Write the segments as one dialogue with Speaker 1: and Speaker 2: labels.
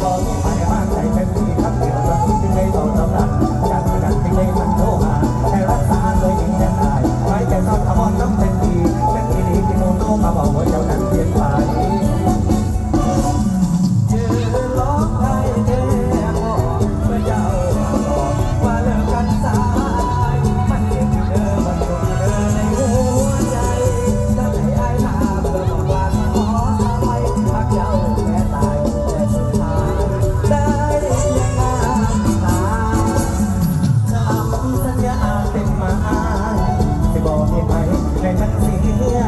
Speaker 1: 好厉。 ฉันเสีย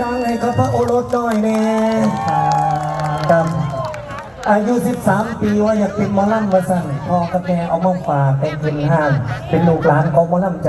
Speaker 1: กับพระโอรสน้อยแน่ครับอายุ 13 ปีว่าอยากเป็นหมอลำมาสั่นพ่อกับแม่เอามาฝากเป็นเงินห้างเป็นลูกหลานของหมอลำใจ